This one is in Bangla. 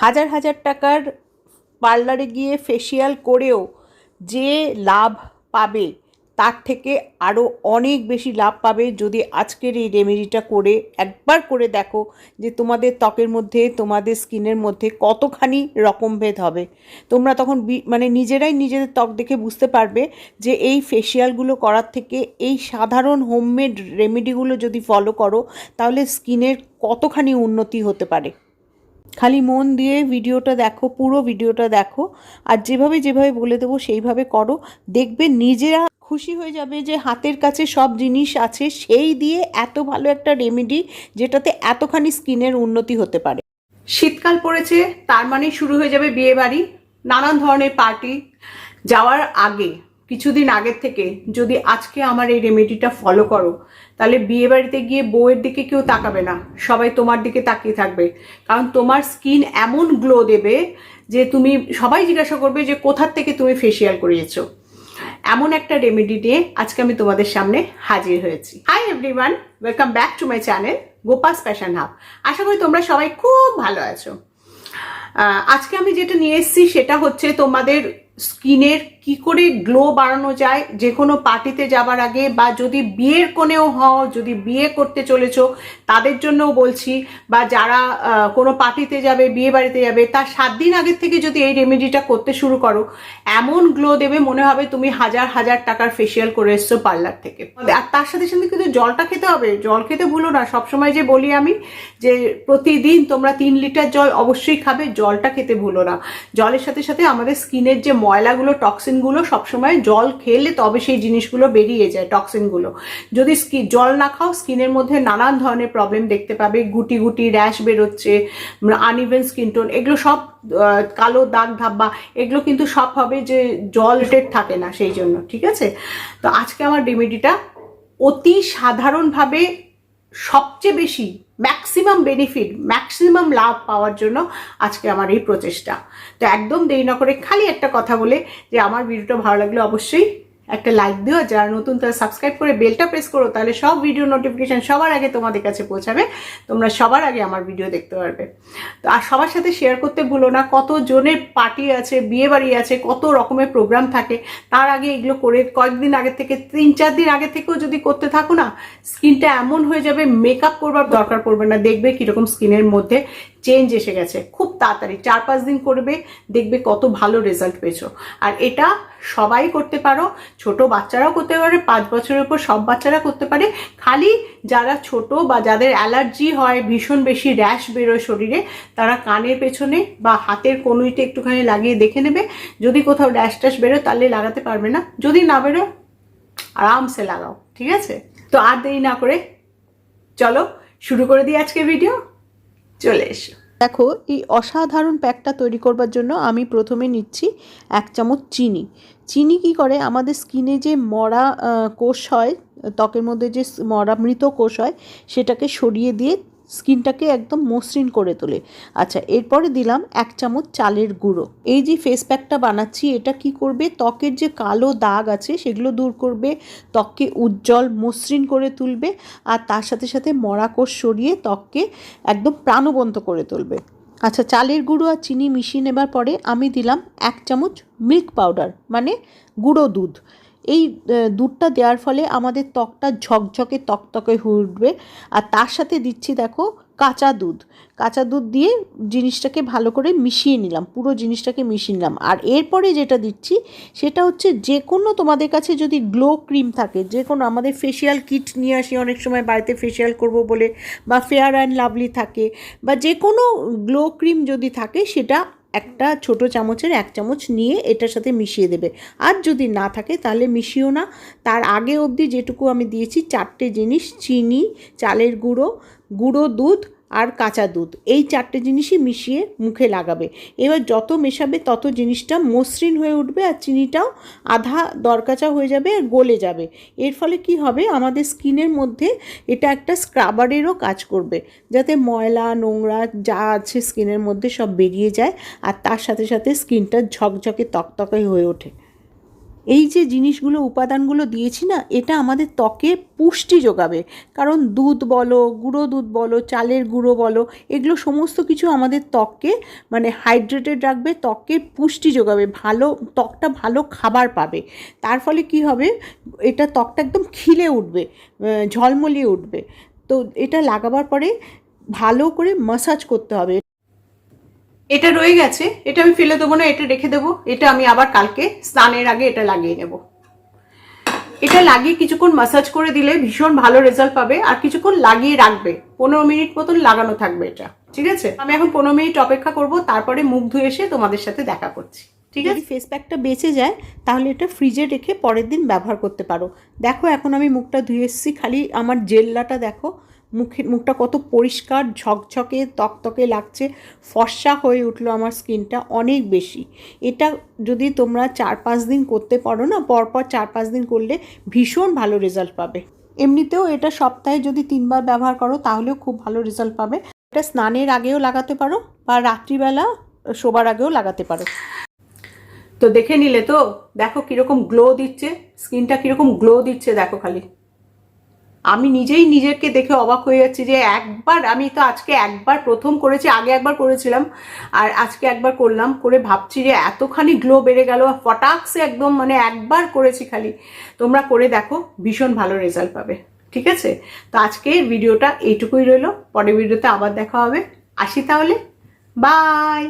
হাজার হাজার টাকার পার্লারে গিয়ে ফেসিয়াল করেও যে লাভ পাবে, তার থেকে আরও অনেক বেশি লাভ পাবে যদি আজকের এই রেমেডিটা করে একবার করে দেখো যে তোমাদের ত্বকের মধ্যে, তোমাদের স্কিনের মধ্যে কতখানি রকমভেদ হবে। তোমরা তখন মানে নিজেরাই নিজেদের ত্বক দেখে বুঝতে পারবে যে এই ফেসিয়ালগুলো করার থেকে এই সাধারণ হোমমেড রেমেডিগুলো যদি ফলো করো, তাহলে স্কিনের কতখানি উন্নতি হতে পারে। খালি মন দিয়ে ভিডিওটা দেখো, পুরো ভিডিওটা দেখো। আর যেভাবে যেভাবে বলে দেবো, সেইভাবে করো। দেখবে নিজেরা খুশি হয়ে যাবে যে হাতের কাছে সব জিনিস আছে, সেই দিয়ে এত ভালো একটা রেমেডি যেটাতে এতখানি স্কিনের উন্নতি হতে পারে। শীতকাল পড়েছে, তার মানে শুরু হয়ে যাবে বিয়ে বাড়ি নানান ধরনের পার্টি যাওয়ার আগে। কিছুদিন আগের থেকে যদি আজকে আমার এই রেমেডিটা ফলো করো, তাহলে বিয়ে বাড়িতে গিয়ে বউয়ের দিকে কেউ তাকাবে না। সবাই তোমার দিকে তাকিয়ে থাকবে। কারণ তোমার স্কিন এমন গ্লো দেবে যে তুমি, সবাই জিজ্ঞাসা করবে যে কোথার থেকে তুমি ফেসিয়াল করিয়েছো। এমন একটা রেমেডি নিয়ে আজকে আমি তোমাদের সামনে হাজির হয়েছি। Hi everyone welcome back to my channel গোপাস fashion hub আশা করি তোমরা সবাই খুব ভালো আছো। আজকে আমি যেটা নিয়ে এসেছি সেটা হচ্ছে তোমাদের স্কিনের কি করে গ্লো বাড়ানো যায়, যে কোনো পার্টিতে যাবার আগে বা যদি বিয়ের কোণেও হও, যদি বিয়ে করতে চলেছো, তাদের জন্যও বলছি, বা যারা কোনো পার্টিতে যাবে, বিয়ে বাড়িতে যাবে, তার সাত দিন আগের থেকে যদি এই রেমেডিটা করতে শুরু করো, এমন গ্লো দেবে, মনে হবে তুমি হাজার হাজার টাকার ফেসিয়াল করে এসছো পার্লার থেকে। আর তার সাথে সাথে কিন্তু জলটা খেতে হবে, জল খেতে ভুলো না, সবসময় যে বলি আমি, যে প্রতিদিন তোমরা তিন লিটার জল অবশ্যই খাবে, জলটা খেতে ভুলো না। জলের সাথে সাথে আমাদের স্কিনের যে ময়লাগুলো টক্সিনগুলো সবসময় জল খেলে তবে সেই জিনিসগুলো বেরিয়ে যায় টক্সিনগুলো যদি স্কি- জল না খাও, স্কিনের মধ্যে নানান ধরনের প্রবলেম দেখতে পাবে। গুটি গুটি র্যাশ বেরোচ্ছে আনইভেন স্কিন টোন এগুলো সব কালো দাগ ধাব্বা, এগুলো কিন্তু সব হবে যে জল রেটেড থাকে না, সেই জন্য, ঠিক আছে? তো আজকে আমার রেমেডিটা অতি সাধারণভাবে সবচেয়ে বেশি ম্যাক্সিমাম বেনিফিট ম্যাক্সিমাম লাভ পাওয়ার জন্য আজকে আমার এই প্রচেষ্টা। তো একদম দেরি না করে খালি একটা কথা বলে যে আমার ভিডিওটা ভালো লাগলে অবশ্যই একটা লাইক দিও, যারা নতুন তারা সাবস্ক্রাইব করে বেলটা প্রেস করো, তাহলে সব ভিডিও নোটিফিকেশন সবার আগে তোমাদের কাছে পৌঁছাবে, তোমরা সবার আগে আমার ভিডিও দেখতে পারবে। তো আর সবার সাথে শেয়ার করতে ভুলো না কত জনের পার্টি আছে বিয়ে বাড়ি আছে, কত রকমের প্রোগ্রাম থাকে, তার আগে এগুলো করে কয়েকদিন আগে থেকে তিন চার দিন আগে থেকেও যদি করতে থাকো না স্কিনটা এমন হয়ে যাবে মেকআপ করবার দরকার পড়বে না, দেখবে কীরকম স্কিনের মধ্যে চেঞ্জ এসে গেছে। খুব তাড়াতাড়ি, চার পাঁচ দিন করবে, দেখবে কত ভালো রেজাল্ট পেয়েছ। আর এটা সবাই করতে পারো, ছোট বাচ্চারাও করতে পারে, পাঁচ বছরের উপর সব বাচ্চারা করতে পারে। খালি যারা ছোট বা যাদের অ্যালার্জি হয়, ভীষণ বেশি র্যাশ বেরোয় শরীরে, তারা কানের পেছনে বা হাতের কনুইতে একটুখানি লাগিয়ে দেখে নেবে। যদি কোথাও র্যাশ ট্যাশ বেরোয়, তাহলে লাগাতে পারবে না। যদি না বেরোয়, আরামসে লাগাও, ঠিক আছে? তো আর দেরি না করে, চলো, শুরু করে দিই আজকে ভিডিও চলে এসো। দেখো, এই অসাধারণ প্যাকটা তৈরি করবার জন্য আমি প্রথমে নিচ্ছি এক চামচ চিনি। চিনি কি করে? আমাদের স্কিনে যে মরা কোষ হয়, ত্বকের মধ্যে যে মরা মৃত কোষ হয়, সেটাকে সরিয়ে দিয়ে স্কিনটাকে একদম মসৃণ করে তোলে। আচ্ছা এরপরে দিলাম এক চামচ চালের গুঁড়ো। এই যে ফেস প্যাকটা বানাচ্ছি, এটা কি করবে? ত্বকের যে কালো দাগ আছে, সেগুলো দূর করবে, ত্বককে উজ্জ্বল, মসৃণ করে তুলবে, আর তার সাথে সাথে মরা কোষ সরিয়ে ত্বককে একদম প্রাণবন্ত করে তুলবে। আচ্ছা চালের গুঁড়ো আর চিনি মিশিয়ে নেবার পরে আমি দিলাম এক চামচ মিল্ক পাউডার মানে গুঁড়ো দুধ। এই দুধটা দেওয়ার ফলে আমাদের ত্বকটা ঝকঝকে তকতকে হয়ে উঠবে। আর তার সাথে দিচ্ছি দেখো কাঁচা দুধ। কাঁচা দুধ দিয়ে জিনিসটাকে ভালো করে মিশিয়ে নিলাম, পুরো জিনিসটাকে মিশিয়ে নিলাম। আর এরপরে যেটা দিচ্ছি সেটা হচ্ছে যে কোনো তোমাদের কাছে যদি গ্লো ক্রিম থাকে যে কোনো আমাদের ফেসিয়াল কিট নিয়ে আসি, অনেক সময় বাড়িতে ফেসিয়াল করব বলে বা ফেয়ার অ্যান্ড লাভলি থাকে বা যে কোনো গ্লো ক্রিম যদি থাকে সেটা একটা ছোট চামচের এক চামচ নিয়ে এটার সাথে মিশিয়ে দেবে। আর যদি না থাকে, তাহলে মিশিও না। তার আগে অবধি যেটুকু আমি দিয়েছি, চারটে জিনিস, চিনি, চালের গুঁড়ো গুঁড়ো দুধ আর কাঁচা দুধ। এই চারটে জিনিসই মিশিয়ে মুখে লাগাবে। এবার যত মেশাবে তত জিনিসটা মসৃণ হয়ে উঠবে আর চিনিটাও আধা দরকাচা হয়ে যাবে আর গলে যাবে। এর ফলে কি হবে? আমাদের স্কিনের মধ্যে এটা একটা স্ক্রাবারেরও কাজ করবে। যাতে ময়লা, নোংরা যা আছে স্কিনের মধ্যে সব বেরিয়ে যায় আর তার সাথে সাথে স্কিনটা ঝকঝকে তকতকে হয়ে ওঠে। এই যে জিনিসগুলো, উপাদানগুলো দিয়েছি না, এটা আমাদের ত্বকে পুষ্টি যোগাবে। কারণ দুধ বলো, গুঁড়ো দুধ বলো, চালের গুঁড়ো বলো, এগুলো সমস্ত কিছু আমাদের ত্বককে মানে হাইড্রেটেড রাখবে, ত্বককে পুষ্টি যোগাবে, ভালো, ত্বকটা ভালো খাবার পাবে। তার ফলে কি হবে? এটা ত্বকটা একদম খিলে উঠবে ঝলমলিয়ে উঠবে। তো এটা লাগাবার পরে ভালো করে মাসাজ করতে হবে। এটা রয়ে গেছে এটা আমি ফেলে দেবো না এটা রেখে দেবো এটা আমি আবার কালকে স্নানের আগে এটা লাগিয়ে নেব। এটা লাগিয়ে কিছুক্ষণ মাসাজ করে দিলে ভীষণ ভালো রেজাল্ট পাবে আর কিছুক্ষণ লাগিয়ে রাখবে পনেরো মিনিট মতন লাগানো থাকবে এটা ঠিক আছে? আমি এখন পনেরো মিনিট অপেক্ষা করব তারপরে মুখ ধুয়ে এসে তোমাদের সাথে দেখা করছি ঠিক আছে? ফেস প্যাকটা বেঁচে যায় তাহলে এটা ফ্রিজে রেখে পরের দিন ব্যবহার করতে পারো। দেখো এখন আমি মুখটা ধুয়ে এসেছি খালি আমার জেল্লাটা দেখো মুখে মুখটা কত পরিষ্কার, ঝকঝকে, তকতকে লাগছে, ফর্সা হয়ে উঠল আমার স্কিনটা অনেক বেশি। এটা যদি তোমরা চার পাঁচ দিন করতে পারো না, পরপর চার পাঁচ দিন করলে ভীষণ ভালো রেজাল্ট পাবে। এমনিতেও এটা সপ্তাহে যদি তিনবার ব্যবহার করো, তাহলেও খুব ভালো রেজাল্ট পাবে। এটা স্নানের আগেও লাগাতে পারো বা রাত্রিবেলা শোবার আগেও লাগাতে পারো। তো দেখে নিলে তো, দেখো কীরকম গ্লো দিচ্ছে, স্কিনটা কীরকম গ্লো দিচ্ছে, দেখো খালি। আমি নিজেই নিজেকে দেখে অবাক হয়ে যাচ্ছি যে একবার, আমি তো আজকে একবার প্রথম করেছি, আগে একবার করেছিলাম, আর আজকে একবার করলাম করে ভাবছি যে এতখানি গ্লো বেড়ে গেল ফটাকসে একদম মানে একবার করেছি খালি। তোমরা করে দেখো, ভীষণ ভালো রেজাল্ট পাবে, ঠিক আছে? তো আজকে ভিডিওটা এইটুকুই রইল, পরের ভিডিওতে আবার দেখা হবে। আসি তাহলে বাই